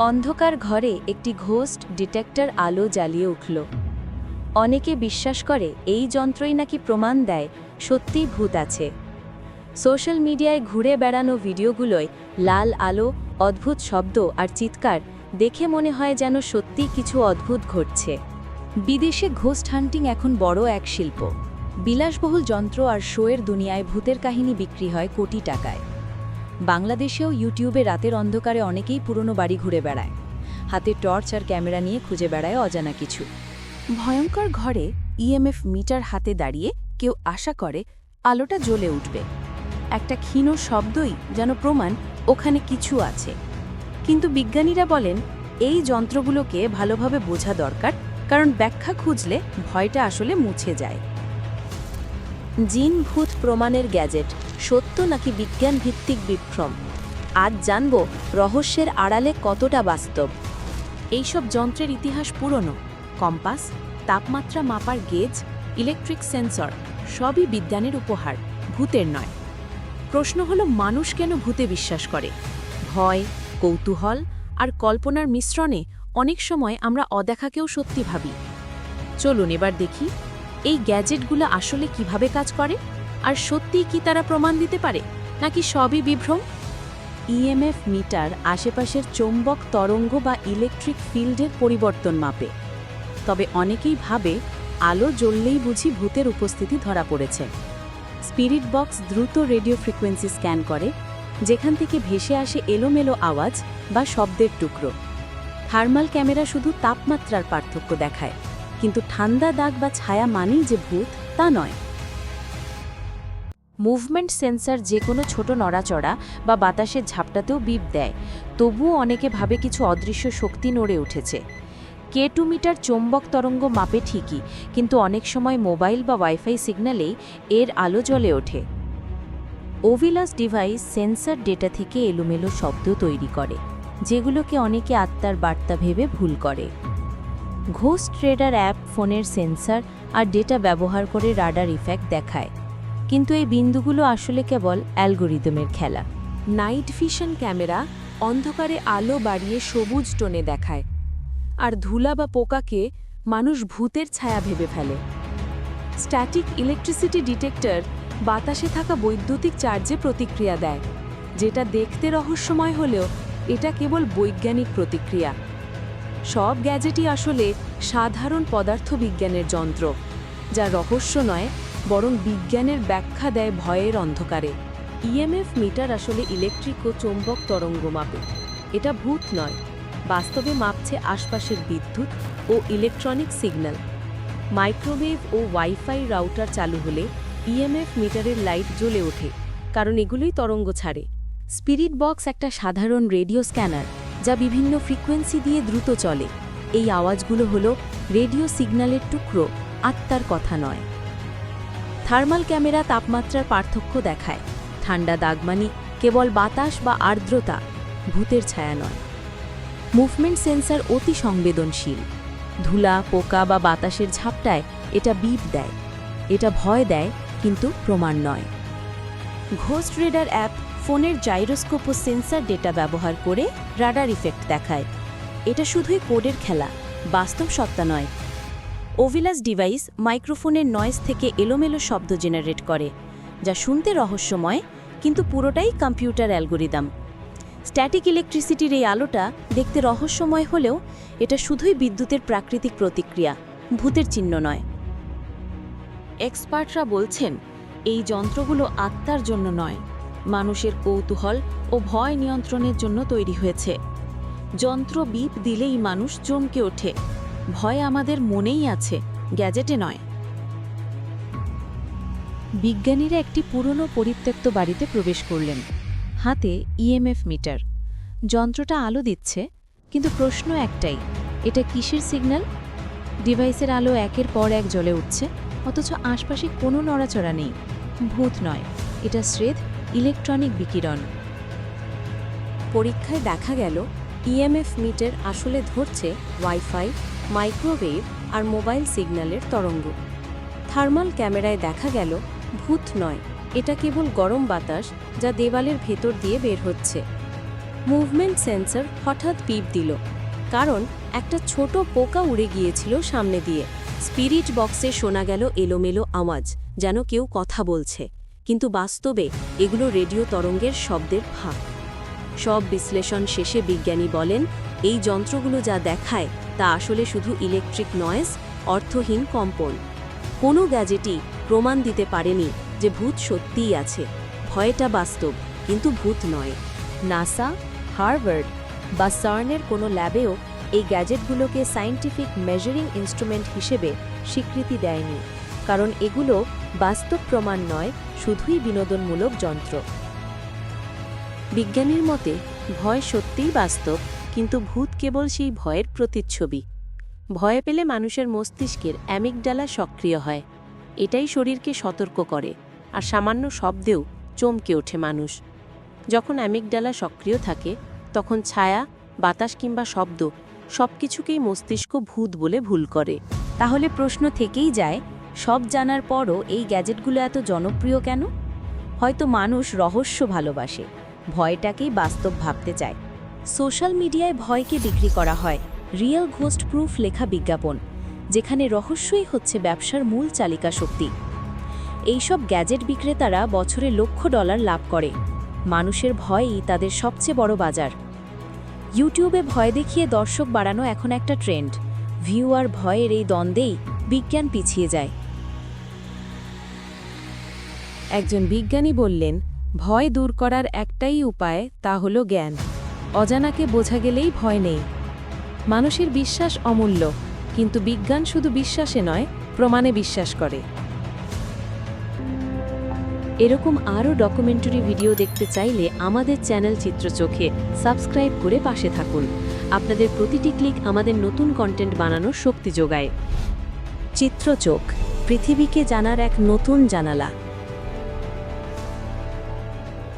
অন্ধকার ঘরে একটি ঘোস্ট ডিটেক্টর আলো জ্বালিয়ে উঠল। অনেকে বিশ্বাস করে এই যন্ত্রই নাকি প্রমাণ দেয় সত্যিই ভূত আছে। সোশ্যাল মিডিয়ায় ঘুরে বেড়ানো ভিডিওগুলোয় লাল আলো, অদ্ভুত শব্দ আর চিৎকার দেখে মনে হয় যেন সত্যিই কিছু অদ্ভুত ঘটছে। বিদেশে ঘোস্ট হান্টিং এখন বড় এক শিল্প। বিলাসবহুল যন্ত্র আর শোয়ের দুনিয়ায় ভূতের কাহিনী বিক্রি হয় কোটি টাকায়। বাংলাদেশেও ইউটিউবে রাতের অন্ধকারে অনেকেই পুরনো বাড়ি ঘুরে বেড়ায়। হাতে টর্চ আর ক্যামেরা নিয়ে খুঁজে বেড়ায় অজানা কিছু। ভয়ঙ্কর ঘরে ইএমএফ মিটার হাতে দাঁড়িয়ে কেউ আশা করে আলোটা জ্বলে উঠবে। একটা ক্ষীণ শব্দই যেন প্রমাণ ওখানে কিছু আছে। কিন্তু বিজ্ঞানীরা বলেন, এই যন্ত্রগুলোকে ভালোভাবে বোঝা দরকার, কারণ ব্যাখ্যা খুঁজলে ভয়টা আসলে মুছে যায়। জিন ভূত প্রমাণের গ্যাজেট, সত্য নাকি বিজ্ঞান ভিত্তিক বিভ্রম? আজ জানব রহস্যের আড়ালে কতটা বাস্তব। এইসব যন্ত্রের ইতিহাস পুরনো। কম্পাস, তাপমাত্রা মাপার গেজ, ইলেকট্রিক সেন্সর, সবই বিজ্ঞানের উপহার, ভূতের নয়। প্রশ্ন হলো, মানুষ কেন ভূতে বিশ্বাস করে? ভয়, কৌতূহল আর কল্পনার মিশ্রণে অনেক সময় আমরা অদেখাকেও সত্যি ভাবি। চলুন এবার দেখি এই গ্যাজেটগুলো আসলে কীভাবে কাজ করে? আর সত্যিই কি তারা প্রমাণ দিতে পারে? নাকি সবই বিভ্রম? ইএমএফ মিটার আশেপাশের চৌম্বক তরঙ্গ বা ইলেকট্রিক ফিল্ডের পরিবর্তন মাপে। তবে অনেকেই ভাবে, আলো জ্বললেই বুঝি ভূতের উপস্থিতি ধরা পড়েছে। স্পিরিট বক্স দ্রুত রেডিও ফ্রিকোয়েন্সি স্ক্যান করে, যেখান থেকে ভেসে আসে এলোমেলো আওয়াজ বা শব্দের টুকরো। থার্মাল ক্যামেরা শুধু তাপমাত্রার পার্থক্য দেখায়। কিন্তু ঠান্ডা দাগ বা ছায়া মানেই যে ভূত, তা নয়। মুভমেন্ট সেন্সার যে কোনো ছোট নড়াচড়া বা বাতাসের ঝাপটাতেও বিপ দেয়। তবুও অনেকে ভাবে কিছু অদৃশ্য শক্তি নড়ে উঠেছে। কে টু মিটার চৌম্বক তরঙ্গ মাপে ঠিকই, কিন্তু অনেক সময় মোবাইল বা ওয়াইফাই সিগন্যালেই এর আলো জ্বলে ওঠে। ওভিলাস ডিভাইস সেন্সার ডেটা থেকে এলোমেলো শব্দ তৈরি করে, যেগুলোকে অনেকে আত্মার বার্তা ভেবে ভুল করে। ঘোস্ট ট্রেডার অ্যাপ ফোনের সেন্সার আর ডেটা ব্যবহার করে রাডার ইফেক্ট দেখায়। কিন্তু এই বিন্দুগুলো আসলে কেবল অ্যালগোরিদমের খেলা। নাইট ভিশন ক্যামেরা অন্ধকারে আলো বাড়িয়ে সবুজ টোনে দেখায়, আর ধুলা বা পোকাকে মানুষ ভূতের ছায়া ভেবে ফেলে। স্ট্যাটিক ইলেকট্রিসিটি ডিটেক্টর বাতাসে থাকা বৈদ্যুতিক চার্জে প্রতিক্রিয়া দেয়, যেটা দেখতে রহস্যময় হলেও এটা কেবল বৈজ্ঞানিক প্রতিক্রিয়া। সব গ্যাজেটই আসলে সাধারণ পদার্থবিজ্ঞানের যন্ত্র, যা রহস্য নয়, বরং বিজ্ঞানের ব্যাখ্যা দেয় ভয়ের অন্ধকারে। ইএমএফ মিটার আসলে ইলেকট্রিক ও চৌম্বক তরঙ্গ মাপে। এটা ভূত নয়, বাস্তবে মাপছে আশপাশের বিদ্যুৎ ও ইলেকট্রনিক সিগন্যাল। মাইক্রোওয়েভ ও ওয়াইফাই রাউটার চালু হলে ইএমএফ মিটারের লাইট জ্বলে ওঠে, কারণ এগুলোই তরঙ্গ ছাড়ে। স্পিরিট বক্স একটা সাধারণ রেডিও স্ক্যানার। যা বিভিন্ন ফ্রিকোয়েন্সি দিয়ে দ্রুত চলে। এই আওয়াজগুলো হলো রেডিও সিগন্যালের টুকরো, আত্মার কথা নয়। থার্মাল ক্যামেরা তাপমাত্রার পার্থক্য দেখায়। ঠান্ডা দাগমানি কেবল বাতাস বা আর্দ্রতা, ভূতের ছায়া নয়। মুভমেন্ট সেন্সার অতি সংবেদনশীল। ধুলা, পোকা বা বাতাসের ঝাপটায় এটা বিপ দেয়। এটা ভয় দেয়, কিন্তু প্রমাণ নয়। ঘোস্ট রেডার অ্যাপ ফোনের জাইরোস্কোপ ও সেন্সর ডেটা ব্যবহার করে রাডার ইফেক্ট দেখায়। এটা শুধুই কোডের খেলা, বাস্তব সত্তা নয়। ওভিলাস ডিভাইস মাইক্রোফোনের নয়েজ থেকে এলোমেলো শব্দ জেনারেট করে, যা শুনতে রহস্যময়, কিন্তু পুরোটাই কম্পিউটার অ্যালগোরিদম। স্ট্যাটিক ইলেকট্রিসিটির এই আলোটা দেখতে রহস্যময় হলেও এটা শুধুই বিদ্যুতের প্রাকৃতিক প্রতিক্রিয়া, ভূতের চিহ্ন নয়। এক্সপার্টরা বলছেন, এই যন্ত্রগুলো আত্মার জন্য নয়। মানুষের কৌতূহল ও ভয় নিয়ন্ত্রণের জন্য তৈরি হয়েছে। যন্ত্র বিপ দিলেই মানুষ চমকে ওঠে। ভয় আমাদের মনেই আছে, গ্যাজেটে নয়। বিজ্ঞানীরা একটি পুরনো পরিত্যক্ত বাড়িতে প্রবেশ করলেন। হাতে ইএমএফ মিটার। যন্ত্রটা আলো দিচ্ছে, কিন্তু প্রশ্ন একটাই, এটা কিসের সিগন্যাল? ডিভাইসের আলো একের পর এক জ্বলে উঠছে, অথচ আশপাশে কোনো নড়াচড়া নেই। ভূত নয়, এটা স্রেদ ইলেকট্রনিক বিকিরণ। পরীক্ষায় দেখা গেল, ইএমএফ মিটার আসলে ধরছে ওয়াইফাই, মাইক্রোওয়েভ আর মোবাইল সিগন্যালের তরঙ্গ। থার্মাল ক্যামেরায় দেখা গেল, ভূত নয়, এটা কেবল গরম বাতাস যা দেওয়ালের ভেতর দিয়ে বের হচ্ছে। মুভমেন্ট সেন্সর হঠাৎ পিপ দিল, কারণ একটা ছোট পোকা উড়ে গিয়েছিল সামনে দিয়ে। স্পিরিট বক্সে শোনা গেল এলোমেলো আওয়াজ, যেন কেউ কথা বলছে। কিন্তু বাস্তবে এগুলো রেডিও তরঙ্গের শব্দের ভাগ। সব বিশ্লেষণ শেষে বিজ্ঞানী বলেন, এই যন্ত্রগুলো যা দেখায় তা আসলে শুধু ইলেকট্রিক নয়েজ, অর্থহীন কম্পন। কোনো গ্যাজেটই প্রমাণ দিতে পারেনি যে ভূত সত্যিই আছে। ভয়টা বাস্তব, কিন্তু ভূত নয়। নাসা, হার্ভার্ড বা সার্নের কোনো ল্যাবেও এই গ্যাজেটগুলোকে সায়েন্টিফিক মেজারিং ইনস্ট্রুমেন্ট হিসেবে স্বীকৃতি দেয়নি। কারণ এগুলো বাস্তব প্রমাণ নয় শুধুই বিনোদনমূলক যন্ত্র। বিজ্ঞানীর মতে, ভয় সত্যিই বাস্তব, কিন্তু ভূত কেবল সেই ভয়ের প্রতিচ্ছবি। ভয় পেলে মানুষের মস্তিষ্কের অ্যামিকডালা সক্রিয় হয়। এটাই শরীরকে সতর্ক করে, আর সামান্য শব্দেও চমকে ওঠে মানুষ। যখন অ্যামিকডালা সক্রিয় থাকে, তখন ছায়া, বাতাস কিংবা শব্দ সব কিছুকেই মস্তিষ্ক ভূত বলে ভুল করে। তাহলে প্রশ্ন থেকেই যায় সব জানার পরও এই গ্যাজেটগুলো এত জনপ্রিয় কেন? হয়তো মানুষ রহস্য ভালোবাসে, ভয়টাকেই বাস্তব ভাবতে চায়। সোশ্যাল মিডিয়ায় ভয়কে বিক্রি করা হয়, রিয়েল ঘোস্ট প্রুফ লেখা বিজ্ঞাপন, যেখানে রহস্যই হচ্ছে ব্যবসার মূল চালিকা শক্তি। এইসব গ্যাজেট বিক্রেতারা বছরে লক্ষ ডলার লাভ করে। মানুষের ভয়ই তাদের সবচেয়ে বড় বাজার। ইউটিউবে ভয় দেখিয়ে দর্শক বাড়ানো এখন একটা ট্রেন্ড। ভিউ আর ভয়ের এই দ্বন্দ্বেই বিজ্ঞান পিছিয়ে যায়। একজন বিজ্ঞানী বললেন, ভয় দূর করার একটাই উপায় তা হল জ্ঞান। অজানাকে বোঝা গেলেই ভয় নেই। মানুষের বিশ্বাস অমূল্য, কিন্তু বিজ্ঞান শুধু বিশ্বাসে নয়, প্রমাণে বিশ্বাস করে। এরকম আরও ডকুমেন্টারি ভিডিও দেখতে চাইলে আমাদের চ্যানেল চিত্র চোখে সাবস্ক্রাইব করে পাশে থাকুন। আপনাদের প্রতিটি ক্লিক আমাদের নতুন কন্টেন্ট বানানোর শক্তি যোগায়। চিত্রচোখ পৃথিবীকে জানার এক নতুন জানালা।